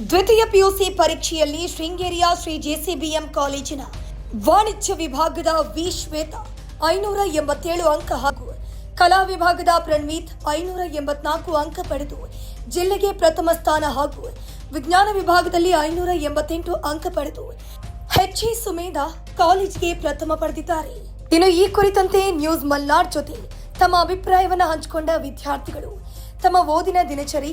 ದ್ವಿತೀಯ ಪಿಯುಸಿ ಪರೀಕ್ಷೆಯಲ್ಲಿ ಶೃಂಗೇರಿಯ ಶ್ರೀ ಜೆಸಿಬಿಎಂ ಕಾಲೇಜಿನ ವಾಣಿಜ್ಯ ವಿಭಾಗದ ವಿ. ಶ್ವೇತ, ಐನೂರ ಎಂಬತ್ತೇಳು ಅಂಕ ಹಾಗೂ ಕಲಾ ವಿಭಾಗದ ಪ್ರಣ್ವೀತ್ ಐನೂರ ಎಂಬತ್ನಾಲ್ಕು ಅಂಕ ಪಡೆದು ಜಿಲ್ಲೆಗೆ ಪ್ರಥಮ ಸ್ಥಾನ ಹಾಗೂ ವಿಜ್ಞಾನ ವಿಭಾಗದಲ್ಲಿ ಐನೂರ ಎಂಬತ್ತೆಂಟು ಅಂಕ ಪಡೆದು ಎಚ್ಇ ಸುಮೇಧ ಕಾಲೇಜಿಗೆ ಪ್ರಥಮ ಪಡೆದಿದ್ದಾರೆ. ಇನ್ನು ಈ ಕುರಿತಂತೆ ನ್ಯೂಸ್ ಮಲ್ನಾಡ್ ಜೊತೆ ತಮ್ಮ ಅಭಿಪ್ರಾಯವನ್ನು ಹಂಚಿಕೊಂಡ ವಿದ್ಯಾರ್ಥಿಗಳು ತಮ್ಮ ಓದಿನ ದಿನಚರಿ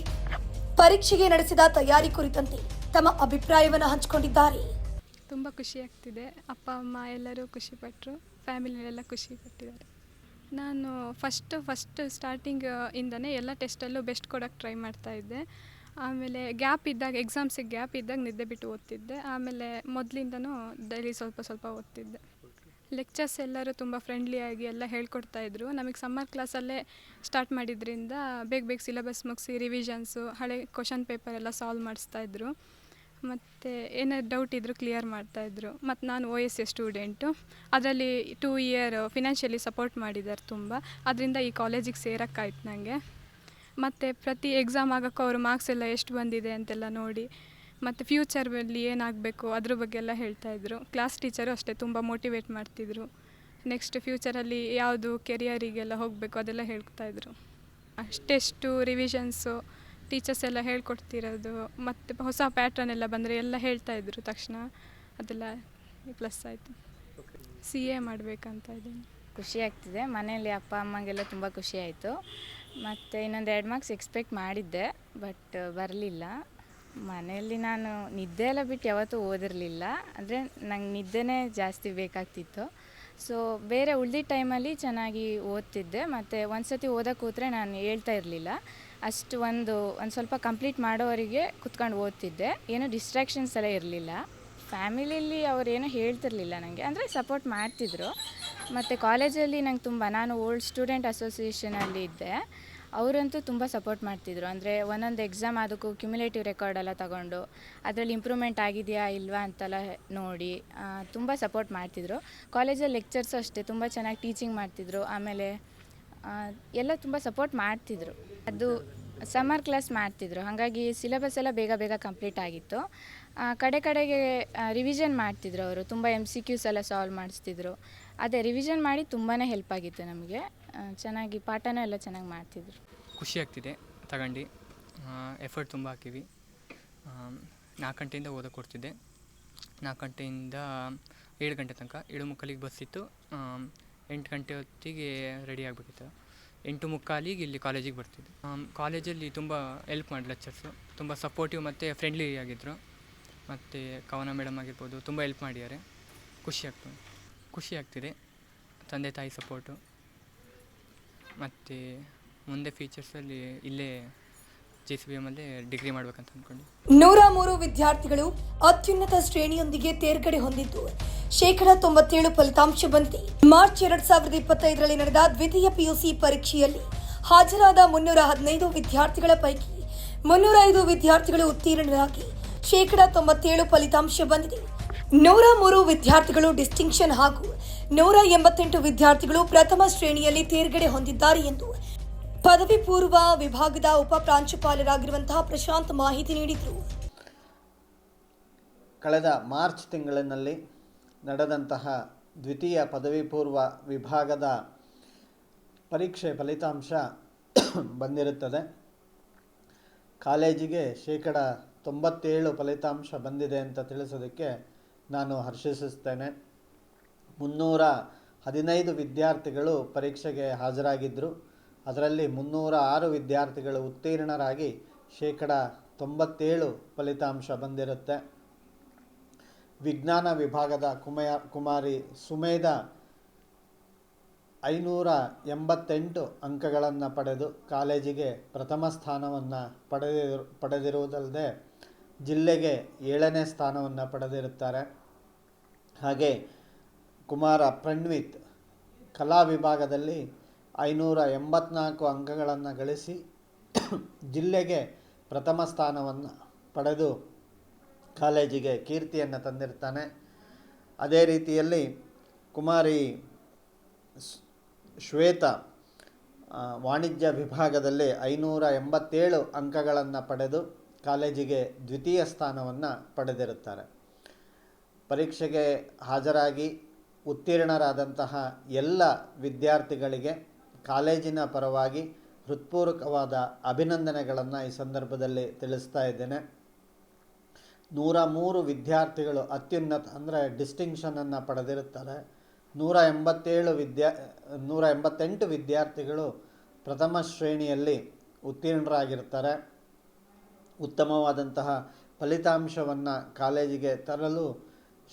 ಪರೀಕ್ಷೆಗೆ ನಡೆಸಿದ ತಯಾರಿ ಕುರಿತಂತೆ ತಮ್ಮ ಅಭಿಪ್ರಾಯವನ್ನು ಹಂಚಿಕೊಂಡಿದ್ದಾರೆ. ತುಂಬ ಖುಷಿ ಆಗ್ತಿದೆ. ಅಪ್ಪ, ಅಮ್ಮ ಎಲ್ಲರೂ ಖುಷಿಪಟ್ಟರು ಫ್ಯಾಮಿಲಿಯೆಲ್ಲ ಖುಷಿ ಪಟ್ಟಿದ್ದಾರೆ ನಾನು ಫಸ್ಟ್ ಫಸ್ಟ್ ಸ್ಟಾರ್ಟಿಂಗ್ ಇಂದನೇ ಎಲ್ಲ ಟೆಸ್ಟಲ್ಲೂ ಬೆಸ್ಟ್ ಕೊಡೋಕ್ಕೆ ಟ್ರೈ ಮಾಡ್ತಾ ಇದ್ದೆ. ಆಮೇಲೆ ಗ್ಯಾಪ್ ಇದ್ದಾಗ ಎಕ್ಸಾಮ್ಸಿಗೆ ಗ್ಯಾಪ್ ಇದ್ದಾಗ ನಿದ್ದೆ ಬಿಟ್ಟು ಓದ್ತಿದ್ದೆ. ಆಮೇಲೆ ಮೊದಲಿಂದನೂ ಡೈಲಿ ಸ್ವಲ್ಪ ಸ್ವಲ್ಪ ಓದ್ತಿದ್ದೆ. ಲೆಕ್ಚರ್ಸ್ ಎಲ್ಲರೂ ತುಂಬ ಫ್ರೆಂಡ್ಲಿಯಾಗಿ ಎಲ್ಲ ಹೇಳ್ಕೊಡ್ತಾ ಇದ್ರು. ನಮಗೆ ಸಮ್ಮರ್ ಕ್ಲಾಸಲ್ಲೇ ಸ್ಟಾರ್ಟ್ ಮಾಡಿದ್ರಿಂದ ಬೇಗ ಬೇಗ ಸಿಲೆಬಸ್ ಮುಗಿಸಿ ರಿವಿಷನ್ಸು ಹಳೆ ಕ್ವಶನ್ ಪೇಪರ್ ಎಲ್ಲ ಸಾಲ್ವ್ ಮಾಡಿಸ್ತಾ ಇದ್ರು. ಮತ್ತು ಏನಾದ್ರು ಡೌಟ್ ಇದ್ದರೂ ಕ್ಲಿಯರ್ ಮಾಡ್ತಾಯಿದ್ರು ಮತ್ತು ನಾನು ಒ ಎಸ್ ಎ ಸ್ಟೂಡೆಂಟು ಅದರಲ್ಲಿ ಟೂ ಇಯರ್ ಫಿನಾನ್ಷಿಯಲಿ ಸಪೋರ್ಟ್ ಮಾಡಿದ್ದಾರೆ ತುಂಬ. ಅದರಿಂದ ಈ ಕಾಲೇಜಿಗೆ ಸೇರೋಕ್ಕಾಯ್ತು ನನಗೆ ಮತ್ತು ಪ್ರತಿ ಎಕ್ಸಾಮ್ ಆಗೋಕ್ಕೂ ಅವರು ಮಾರ್ಕ್ಸ್ ಎಲ್ಲ ಎಷ್ಟು ಬಂದಿದೆ ಅಂತೆಲ್ಲ ನೋಡಿ. ಮತ್ತು ಫ್ಯೂಚರಲ್ಲಿ ಏನಾಗಬೇಕು ಅದ್ರ ಬಗ್ಗೆ ಎಲ್ಲ ಹೇಳ್ತಾಯಿದ್ರು ಕ್ಲಾಸ್ ಟೀಚರು ಅಷ್ಟೇ ತುಂಬ ಮೋಟಿವೇಟ್ ಮಾಡ್ತಿದ್ರು. ನೆಕ್ಸ್ಟ್ ಫ್ಯೂಚರಲ್ಲಿ ಯಾವುದು ಕೆರಿಯರಿಗೆಲ್ಲ ಹೋಗಬೇಕು ಅದೆಲ್ಲ ಹೇಳ್ತಾಯಿದ್ರು ಅಷ್ಟೆಷ್ಟು ರಿವಿಷನ್ಸು ಟೀಚರ್ಸ್ ಎಲ್ಲ ಹೇಳ್ಕೊಡ್ತಿರೋದು, ಮತ್ತು ಹೊಸ ಪ್ಯಾಟ್ರನ್ ಎಲ್ಲ ಬಂದರೆ ಎಲ್ಲ ಹೇಳ್ತಾಯಿದ್ರು ತಕ್ಷಣ. ಅದೆಲ್ಲ ಪ್ಲಸ್ ಆಯಿತು. ಸಿ ಎ ಮಾಡಬೇಕಂತ ಇದ್ದೀನಿ. ಖುಷಿ ಆಗ್ತಿದೆ. ಮನೆಯಲ್ಲಿ ಅಪ್ಪ, ಅಮ್ಮಗೆಲ್ಲ ತುಂಬ ಖುಷಿ ಆಯಿತು. ಮತ್ತು ಇನ್ನೊಂದು ಎರಡು ಮಾರ್ಕ್ಸ್ ಎಕ್ಸ್ಪೆಕ್ಟ್ ಮಾಡಿದ್ದೆ ಬಟ್ ಬರಲಿಲ್ಲ. ಮನೆಯಲ್ಲಿ ನಾನು ನಿದ್ದೆ ಎಲ್ಲ ಬಿಟ್ಟು ಯಾವತ್ತೂ ಓದಿರಲಿಲ್ಲ. ಅಂದರೆ ನಂಗೆ ನಿದ್ದೆನೇ ಜಾಸ್ತಿ ಬೇಕಾಗ್ತಿತ್ತು. ಸೊ ಬೇರೆ ಉಳಿದ ಟೈಮಲ್ಲಿ ಚೆನ್ನಾಗಿ ಓದ್ತಿದ್ದೆ. ಮತ್ತು ಒಂದು ಸತಿ ಓದೋಕೆ ಕೂತ್ರೆ ನಾನು ಹೇಳ್ತಾ ಇರಲಿಲ್ಲ. ಅಷ್ಟು ಒಂದು ಒಂದು ಸ್ವಲ್ಪ ಕಂಪ್ಲೀಟ್ ಮಾಡೋವರಿಗೆ ಕುತ್ಕೊಂಡು ಓದ್ತಿದ್ದೆ. ಏನೂ ಡಿಸ್ಟ್ರಾಕ್ಷನ್ಸ್ ಎಲ್ಲ ಇರಲಿಲ್ಲ. ಫ್ಯಾಮಿಲಿಯಲ್ಲಿ ಅವ್ರೇನು ಹೇಳ್ತಿರ್ಲಿಲ್ಲ ನನಗೆ ಅಂದರೆ ಸಪೋರ್ಟ್ ಮಾಡ್ತಿದ್ರು. ಮತ್ತು ಕಾಲೇಜಲ್ಲಿ ನಂಗೆ ತುಂಬ, ನಾನು ಓಲ್ಡ್ ಸ್ಟೂಡೆಂಟ್ ಅಸೋಸಿಯೇಷನಲ್ಲಿ ಇದ್ದೆ. ಅವರಂತೂ ತುಂಬ ಸಪೋರ್ಟ್ ಮಾಡ್ತಿದ್ರು. ಅಂದರೆ ಒಂದೊಂದು ಎಕ್ಸಾಮ್ ಅದಕ್ಕೂ ಕ್ಯುಮುಲೇಟಿವ್ ರೆಕಾರ್ಡ್ ಎಲ್ಲ ತಗೊಂಡು, ಅದರಲ್ಲಿ ಇಂಪ್ರೂವ್ಮೆಂಟ್ ಆಗಿದೆಯಾ ಇಲ್ವಾ ಅಂತೆಲ್ಲ ನೋಡಿ ತುಂಬ ಸಪೋರ್ಟ್ ಮಾಡ್ತಿದ್ರು. ಕಾಲೇಜಲ್ಲಿ ಲೆಕ್ಚರ್ಸು ಅಷ್ಟೇ, ತುಂಬ ಚೆನ್ನಾಗಿ ಟೀಚಿಂಗ್ ಮಾಡ್ತಿದ್ರು. ಆಮೇಲೆ ಎಲ್ಲ ತುಂಬ ಸಪೋರ್ಟ್ ಮಾಡ್ತಿದ್ರು. ಅದು ಸಮ್ಮರ್ ಕ್ಲಾಸ್ ಮಾಡ್ತಿದ್ರು. ಹಾಗಾಗಿ ಸಿಲೆಬಸ್ ಎಲ್ಲ ಬೇಗ ಬೇಗ ಕಂಪ್ಲೀಟ್ ಆಗಿತ್ತು. ಕಡೆ ಕಡೆಗೆ ರಿವಿಷನ್ ಮಾಡ್ತಿದ್ರು ಅವರು. ತುಂಬ ಎಂ ಸಿ ಕ್ಯೂಸ್ ಎಲ್ಲ ಸಾಲ್ವ್ ಮಾಡಿಸ್ತಿದ್ರು. ಅದೇ ರಿವಿಷನ್ ಮಾಡಿ ತುಂಬಾ ಹೆಲ್ಪ್ ಆಗಿತ್ತು ನಮಗೆ. ಚೆನ್ನಾಗಿ ಪಾಠನೂ ಎಲ್ಲ ಚೆನ್ನಾಗಿ ಮಾಡ್ತಿದ್ರು. ಖುಷಿ ಆಗ್ತಿದೆ ತಗೊಂಡು ಎಫರ್ಟ್ ತುಂಬ ಹಾಕಿವಿ. ನಾಲ್ಕು ಗಂಟೆಯಿಂದ ಓದಕ್ಕೆ ಕೊಡ್ತಿದ್ದೆ. ನಾಲ್ಕು ಗಂಟೆಯಿಂದ ಏಳು ಗಂಟೆ ತನಕ ಏಳು ಮುಕ್ಕಾಲಿಗೆ ಬಸ್ ಇತ್ತು. ಎಂಟು ಗಂಟೆ ಹೊತ್ತಿಗೆ ರೆಡಿ ಆಗಬೇಕಿತ್ತು ಎಂಟು ಮುಕ್ಕಾಲಿಗೆ ಇಲ್ಲಿ ಕಾಲೇಜಿಗೆ ಬರ್ತಿದ್ದೆ. ಕಾಲೇಜಲ್ಲಿ ತುಂಬ ಹೆಲ್ಪ್ ಮಾಡಿ ಲೆಕ್ಚರ್ಸು ತುಂಬ ಸಪೋರ್ಟಿವ್ ಮತ್ತು ಫ್ರೆಂಡ್ಲಿ ಆಗಿದ್ದರು ಮತ್ತು ಕವನ ಮೇಡಮ್ ಆಗಿರ್ಬೋದು ತುಂಬ ಹೆಲ್ಪ್ ಮಾಡಿದ್ದಾರೆ. ಖುಷಿ ಆಗ್ತದೆ ಖುಷಿ ಆಗ್ತಿದೆ. ತಂದೆ ತಾಯಿ ಸಪೋರ್ಟು ಮತ್ತು ಮುಂದೆ ಫ್ಯೂಚರ್ಸಲ್ಲಿ ಇಲ್ಲೇ ಜೆ ಸಿ ಬಿ ಡಿಗ್ರಿ ಅಂದ್ಕೊಂಡು ನೂರ ಮೂರು ವಿದ್ಯಾರ್ಥಿಗಳು ಅತ್ಯುನ್ನತ ಶ್ರೇಣಿಯೊಂದಿಗೆ ತೇರ್ಗಡೆ ಹೊಂದಿದ್ದು. ಶೇಕಡ ತೊಂಬತ್ತೇಳು ಫಲಿತಾಂಶ ಬಂದಿದೆ. ಮಾರ್ಚ್ ಎರಡ್ ಸಾವಿರದ ಇಪ್ಪತ್ತೈದರಲ್ಲಿ ನಡೆದ ದ್ವಿತೀಯ ಪಿಯುಸಿ ಪರೀಕ್ಷೆಯಲ್ಲಿ ಹಾಜರಾದ ಮುನ್ನೂರ ಹದಿನೈದು ವಿದ್ಯಾರ್ಥಿಗಳ ಪೈಕಿ ಮುನ್ನೂರ ಐದು ವಿದ್ಯಾರ್ಥಿಗಳು ಉತ್ತೀರ್ಣರಾಗಿ ಶೇಕಡ ತೊಂಬತ್ತೇಳು ಫಲಿತಾಂಶ ಬಂದಿದೆ. ನೂರ ಮೂರು ವಿದ್ಯಾರ್ಥಿಗಳು ಡಿಸ್ಟಿಂಕ್ಷನ್ ಹಾಗೂ ನೂರ ಎಂಬತ್ತೆಂಟು ವಿದ್ಯಾರ್ಥಿಗಳು ಪ್ರಥಮ ಶ್ರೇಣಿಯಲ್ಲಿ ತೇರ್ಗಡೆ ಹೊಂದಿದ್ದಾರೆ ಎಂದು ಪದವಿ ಪೂರ್ವ ವಿಭಾಗದ ಉಪ ಪ್ರಾಂಶುಪಾಲರಾಗಿರುವಂತಹ ಪ್ರಶಾಂತ್ ಮಾಹಿತಿ ನೀಡಿದರು. ಕಳೆದ ಮಾರ್ಚ್ ತಿಂಗಳಿನಲ್ಲಿ ನಡೆದಂತಹ ದ್ವಿತೀಯ ಪದವಿ ಪೂರ್ವ ವಿಭಾಗದ ಪರೀಕ್ಷೆ ಫಲಿತಾಂಶ ಬಂದಿರುತ್ತದೆ. ಕಾಲೇಜಿಗೆ ಶೇಕಡ ತೊಂಬತ್ತೇಳು ಫಲಿತಾಂಶ ಬಂದಿದೆ ಅಂತ ತಿಳಿಸೋದಕ್ಕೆ ನಾನು ಹರ್ಷಿಸುತ್ತೇನೆ. ಮುನ್ನೂರ ಹದಿನೈದು ವಿದ್ಯಾರ್ಥಿಗಳು ಪರೀಕ್ಷೆಗೆ ಹಾಜರಾಗಿದ್ದರು ಅದರಲ್ಲಿ ಮುನ್ನೂರ ಆರು ವಿದ್ಯಾರ್ಥಿಗಳು ಉತ್ತೀರ್ಣರಾಗಿ ಶೇಕಡ ತೊಂಬತ್ತೇಳು ಫಲಿತಾಂಶ ಬಂದಿರುತ್ತೆ. ವಿಜ್ಞಾನ ವಿಭಾಗದ ಕುಮಯ, ಕುಮಾರಿ ಸುಮೇಧ ಐನೂರ ಎಂಬತ್ತೆಂಟು ಅಂಕಗಳನ್ನು ಪಡೆದು ಕಾಲೇಜಿಗೆ ಪ್ರಥಮ ಸ್ಥಾನವನ್ನು ಪಡೆದಿರು, ಪಡೆದಿರುವುದಲ್ಲದೆ ಜಿಲ್ಲೆಗೆ ಏಳನೇ ಸ್ಥಾನವನ್ನು ಪಡೆದಿರುತ್ತಾರೆ. ಹಾಗೆ ಕುಮಾರ ಪ್ರಣ್ವಿತ್ ಕಲಾ ವಿಭಾಗದಲ್ಲಿ ಐನೂರ ಎಂಬತ್ನಾಲ್ಕು ಅಂಕಗಳನ್ನು ಗಳಿಸಿ ಜಿಲ್ಲೆಗೆ ಪ್ರಥಮ ಸ್ಥಾನವನ್ನು ಪಡೆದು ಕಾಲೇಜಿಗೆ ಕೀರ್ತಿಯನ್ನು ತಂದಿರ್ತಾನೆ. ಅದೇ ರೀತಿಯಲ್ಲಿ ಕುಮಾರಿ ಶ್ವೇತ ವಾಣಿಜ್ಯ ವಿಭಾಗದಲ್ಲಿ ಐನೂರ ಎಂಬತ್ತೇಳು ಅಂಕಗಳನ್ನು ಪಡೆದು ಕಾಲೇಜಿಗೆ ದ್ವಿತೀಯ ಸ್ಥಾನವನ್ನು ಪಡೆದಿರುತ್ತಾರೆ. ಪರೀಕ್ಷೆಗೆ ಹಾಜರಾಗಿ ಉತ್ತೀರ್ಣರಾದಂತಹ ಎಲ್ಲ ವಿದ್ಯಾರ್ಥಿಗಳಿಗೆ ಕಾಲೇಜಿನ ಪರವಾಗಿ ಹೃತ್ಪೂರ್ವಕವಾದ ಅಭಿನಂದನೆಗಳನ್ನು ಈ ಸಂದರ್ಭದಲ್ಲಿ ತಿಳಿಸ್ತಾ ಇದ್ದೇನೆ. ನೂರ ಮೂರು ವಿದ್ಯಾರ್ಥಿಗಳು ಅತ್ಯುನ್ನತ ಅಂದರೆ ಡಿಸ್ಟಿಂಕ್ಷನನ್ನು ಪಡೆದಿರುತ್ತಾರೆ. ನೂರ ಎಂಬತ್ತೇಳು ವಿದ್ಯಾ, ನೂರ ಎಂಬತ್ತೆಂಟು ವಿದ್ಯಾರ್ಥಿಗಳು ಪ್ರಥಮ ಶ್ರೇಣಿಯಲ್ಲಿ ಉತ್ತೀರ್ಣರಾಗಿರ್ತಾರೆ ಉತ್ತಮವಾದಂತಹ ಫಲಿತಾಂಶವನ್ನು ಕಾಲೇಜಿಗೆ ತರಲು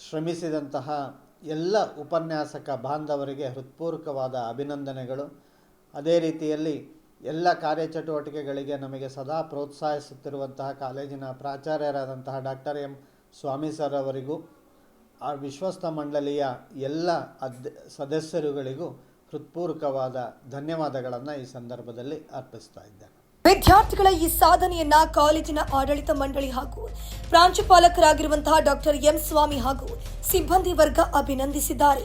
ಶ್ರಮಿಸಿದಂತಹ ಎಲ್ಲ ಉಪನ್ಯಾಸಕ ಬಾಂಧವರಿಗೆ ಹೃತ್ಪೂರ್ವಕವಾದ ಅಭಿನಂದನೆಗಳು. ಅದೇ ರೀತಿಯಲ್ಲಿ ಎಲ್ಲ ಕಾರ್ಯಚಟುವಟಿಕೆಗಳಿಗೆ ನಮಗೆ ಸದಾ ಪ್ರೋತ್ಸಾಹಿಸುತ್ತಿರುವಂತಹ ಕಾಲೇಜಿನ ಪ್ರಾಚಾರ್ಯರಾದಂತಹ ಡಾಕ್ಟರ್ ಎಂ ಸ್ವಾಮಿ ಸರ್ ಅವರಿಗೂ, ಆ ವಿಶ್ವಸ್ತ ಮಂಡಳಿಯ ಎಲ್ಲ ಅದ್, ಸದಸ್ಯರುಗಳಿಗೂ ಹೃತ್ಪೂರ್ವಕವಾದ ಧನ್ಯವಾದಗಳನ್ನು ಈ ಸಂದರ್ಭದಲ್ಲಿ ಅರ್ಪಿಸ್ತಾ ಇದ್ದೇನೆ. ವಿದ್ಯಾರ್ಥಿಗಳ ಈ ಸಾಧನೆಯನ್ನ ಕಾಲೇಜಿನ ಆಡಳಿತ ಮಂಡಳಿ ಹಾಗೂ ಪ್ರಾಂಶುಪಾಲಕರಾಗಿರುವಂತಹ ಡಾಕ್ಟರ್ ಎಂ ಸ್ವಾಮಿ ಹಾಗೂ ಸಿಬ್ಬಂದಿ ವರ್ಗ ಅಭಿನಂದಿಸಿದ್ದಾರೆ.